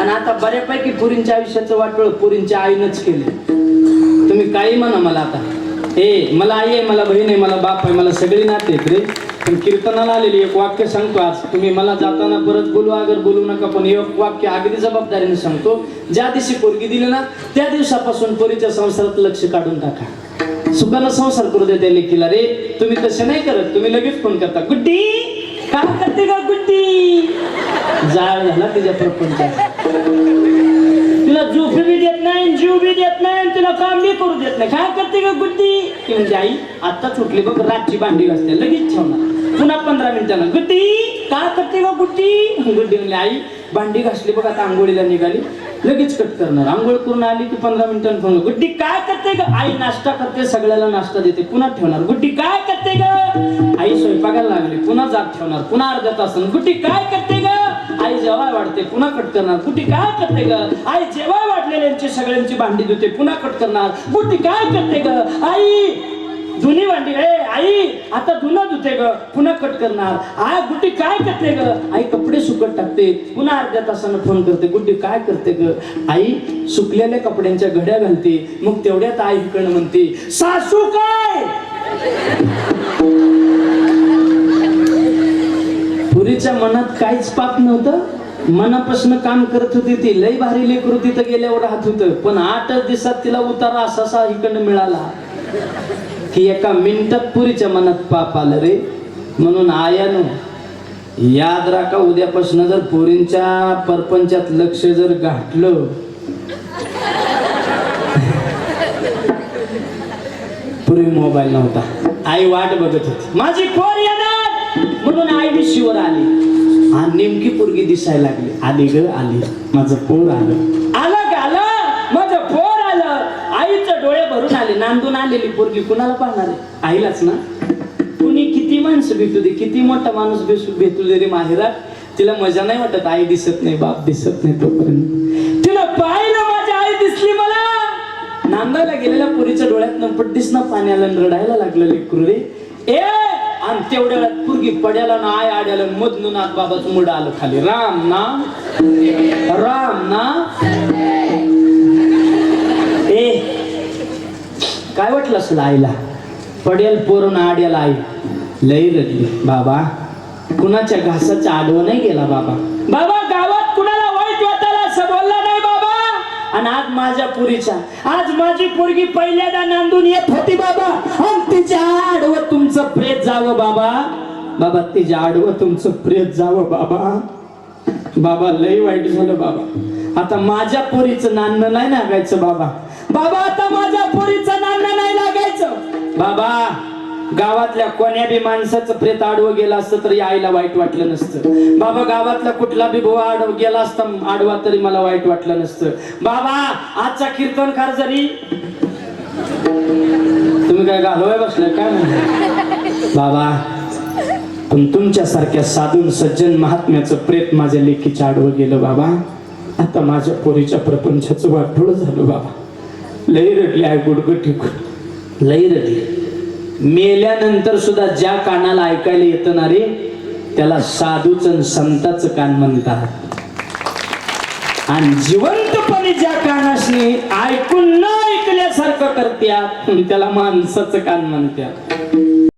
आणि आता बऱ्यापैकी पुरींच्या आयुष्याचं वाटोळ पुरींच्या आईनंच केलं तुम्ही काही म्हणा मला आता. ए मला आई आहे मला बहीण आहे मला बाप आहे मला सगळी नाते रे. पण कीर्तनाला आलेली एक वाक्य सांगतो आज. तुम्ही मला जाताना परत बोलू अगर बोलू नका पण एक वाक्य अगदी जबाबदारीने सांगतो. ज्या दिवशी पोरगी दिली ना त्या दिवसापासून पोरीच्या संसारात लक्ष काढून टाका. सुखानं संसार करू दे त्या लेखीला रे. तुम्ही तसे नाही करत तुम्ही लगेच फोन करता. गुड्डी! काय करते का गुड्डी? जाळ झाला तिच्या प्रपंचा तिला झोप बी देत नाही जीव बी देत नाही तुला तिला काम बी करू देत नाही. काय करते का गुड्डी ती म्हणजे आई. आता सुटली बघ रातची भांडी घासते. लगेच ठेवणार. पुन्हा पंधरा मिनिटानं. गुट्टी काय करते का गुड्डी गुड्डी म्हणजे आई. भांडी घासली बघ आता आंघोळीला निघाली. लगेच कट करणार. आंघोळ करून आली की पंधरा मिनिटांनी फोन गुड्डी काय करते ग? आई नाश्ता करते सगळ्याला नाश्ता देते. पुन्हा ठेवणार. गुड्डी काय करते ग? आई स्वयंपाकाला लागली. पुन्हा जाग ठेवणार. पुन्हा अर्ध्या तासन गुड्डी काय करते ग? वाढते पुन्हा कट करणार बुटी काय करते ग? आई जेवाय वाढलेल्यांची सगळ्यांची भांडी धुते पुन्हा कट करणार बुटी काय करते ग? आई जुनी भांडी ए आई आता धुना धुते ग पुन्हा कट करणार आ गुड्डी काय करते ग? आई कपडे सुकत टाकते पुन्हा अर्ध्या तासानं फोन करते गुड्डी काय करते ग? आई सुकलेल्या कपड्यांच्या घड्या घालते मग तेवढ्यात आई इकडनं म्हणते सासू काय? पुरीच्या मनात काहीच पाप नव्हतं? मनापासून काम करत होती ती. लय भारी लेकर तिथं गेल्यावर राहत होतं. पण आठच दिवसात तिला उतारा असा इकडनं मिळाला. की एका मिनिटात पुरीच्या मनात पाप आलं रे. म्हणून आयानो याद राखा उद्यापासून जर पोरींच्या परपंचात लक्ष जर गाठलं पूर्वी मोबाईल नव्हता. आई वाट बघत होती. माझी पोर येणार! म्हणून आई शिवर आली. आणि नेमकी पोरगी दिसायला लागली. आली ग आली. माझं पोर आलं. आलं का आलं? माझं पोर आलं. आईचं डोळे भरून आले. नांदून आलेली पोरगी कुणाला पाहणार आईलाच ना? कुणी किती माणसं भेटू दे किती मोठा माणूस भेटू भेटू दे रे माहेरात? तिला मजा नाही वाटत. आई दिसत नाही बाप दिसत नाही तोपर्यंत. तिला पाहिलं माझी आई दिसली मला. नांदायला गेलेल्या पुरीच्या डोळ्यात पड्डीस दिसणं पाण्याला रडायला लागलं लेकरू रे. ए! आणि तेवढ्या वेळात पुरगी पड्याला ना आय आड्याला मधनून नाथ बाबाचं मुड आलं खाली. राम ना राम ना ए काय वाटलं असेल आईला? पडेल पोरून आड्याला आई. लई रडली. बाबा कुणाच्या घासाचा आडवं नाही गेला बाबा. बाबा! आणि आज माझ्या पुरीच्या आज माझी पोरगी पहिल्यांदा नांदून येत होती बाबा. आणि तिच्या आडवं तुमचं प्रेत जावं बाबा. बाबा तिच्या आडवं तुमचं प्रेत जावं बाबा. बाबा लय वाईट झालं बाबा. आता माझ्या पोरीचं नाणं नाही लागायचं बाबा. बाबा आता माझ्या पोरीचं नाणं नाही लागायचं. बाबा गावातल्या कोण्या बी माणसाचं प्रेत आडवं गेलं असतं तरी आईला वाईट वाटलं नसतं. बाबा गावातला कुठला बी भुवा आडव गेला असता आडवा तरी मला वाईट वाटलं नसतं. बाबा आजचा कीर्तनकार जरी तुम्ही काय घालवाय बसलाय काय? बाबा पण तुमच्यासारख्या साधून सज्जन महात्म्याचं प्रेत माझ्या लेखीच्या आडवं गेलं बाबा. आता माझ्या पोरीच्या प्रपंचाचं वाटोळ झालं बाबा. लई रडली आहे गुडगुटी लई रडली. मेल्यानंतर सुद्धा ज्या कानाला ऐकायला येतं नाही रे त्याला साधूच आणि संताचं कान म्हणतात. आणि जिवंतपणे ज्या कानाशी ऐकून न ऐकल्यासारखं करत्या त्याला माणसाचं कान म्हणत्या